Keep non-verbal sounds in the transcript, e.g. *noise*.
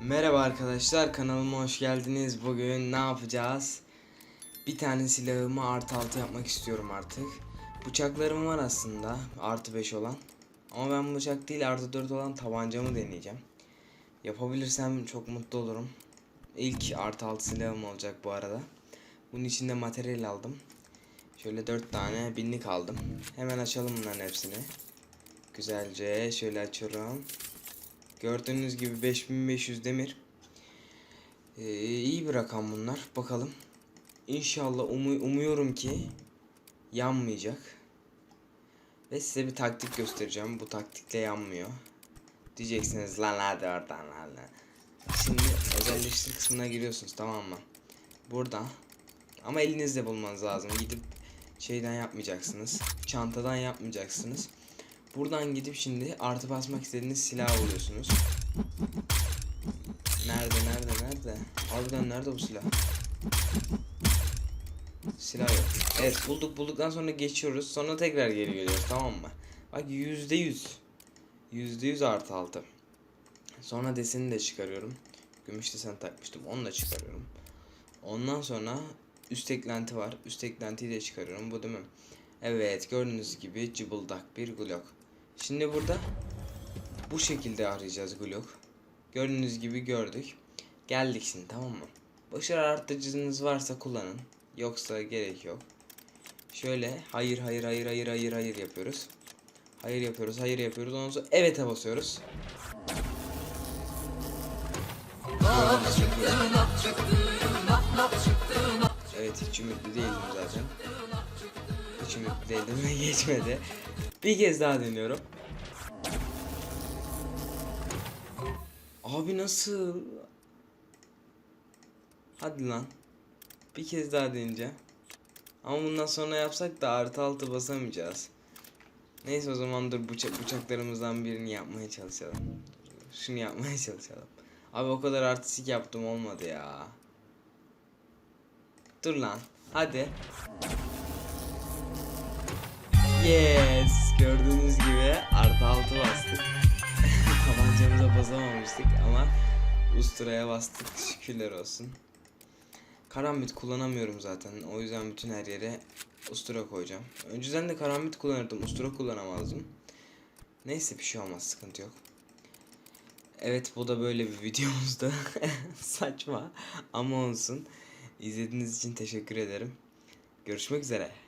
Merhaba arkadaşlar kanalıma hoş geldiniz. Bugün ne yapacağız? Bir tane silahımı artı altı yapmak istiyorum artık. Bıçaklarım var aslında artı 5 olan. Ama ben bıçak değil artı 4 olan tabancamı deneyeceğim. Yapabilirsem çok mutlu olurum. İlk artı altı silahım olacak bu arada. Bunun için de materyal aldım. Şöyle 4 tane binlik aldım. Hemen açalım bunların hepsini. Güzelce şöyle açıyorum. Gördüğünüz gibi 5500 demir. Ee, iyi bir rakam bunlar. Bakalım. İnşallah umu- umuyorum ki yanmayacak. Ve size bir taktik göstereceğim. Bu taktikle yanmıyor. Diyeceksiniz lan hadi oradan lan. lan." Şimdi özelleştir kısmına giriyorsunuz tamam mı? Burada. Ama elinizde bulmanız lazım. Gidip şeyden yapmayacaksınız. Çantadan yapmayacaksınız. Buradan gidip şimdi artı basmak istediğiniz silah buluyorsunuz. Nerede nerede nerede? Harbiden nerede bu silah? Silah yok. Evet bulduk bulduktan sonra geçiyoruz. Sonra tekrar geri geliyoruz tamam mı? Bak yüzde yüz. Yüzde yüz artı altı. Sonra deseni de çıkarıyorum. Gümüş desen takmıştım. Onu da çıkarıyorum. Ondan sonra üst eklenti var. Üst eklentiyi de çıkarıyorum. Bu değil mi? Evet gördüğünüz gibi cıbıldak bir Glock. Şimdi burada bu şekilde arayacağız Glock. Gördüğünüz gibi gördük. Geldik şimdi tamam mı? Başarı arttırıcınız varsa kullanın. Yoksa gerek yok. Şöyle hayır hayır hayır hayır hayır hayır yapıyoruz. Hayır yapıyoruz hayır yapıyoruz. Ondan sonra evet'e basıyoruz. Evet hiç ümitli değildim zaten. Hiç ümitli değildim ve geçmedi. Bir kez daha deniyorum. Abi nasıl? Hadi lan. Bir kez daha deneyeceğim. Ama bundan sonra yapsak da artı altı basamayacağız. Neyse o zaman dur bıçak bıçaklarımızdan birini yapmaya çalışalım. Şunu yapmaya *laughs* çalışalım. Abi o kadar artistik yaptım olmadı ya. Dur lan. Hadi. Yes. Gördüğünüz gibi artı altı bastık. *laughs* Tabancamıza basamamıştık ama usturaya bastık. Şükürler olsun. Karambit kullanamıyorum zaten. O yüzden bütün her yere ustura koyacağım. Önceden de karambit kullanırdım. Ustura kullanamazdım. Neyse bir şey olmaz. Sıkıntı yok. Evet bu da böyle bir videomuzdu. *laughs* Saçma ama olsun. İzlediğiniz için teşekkür ederim. Görüşmek üzere.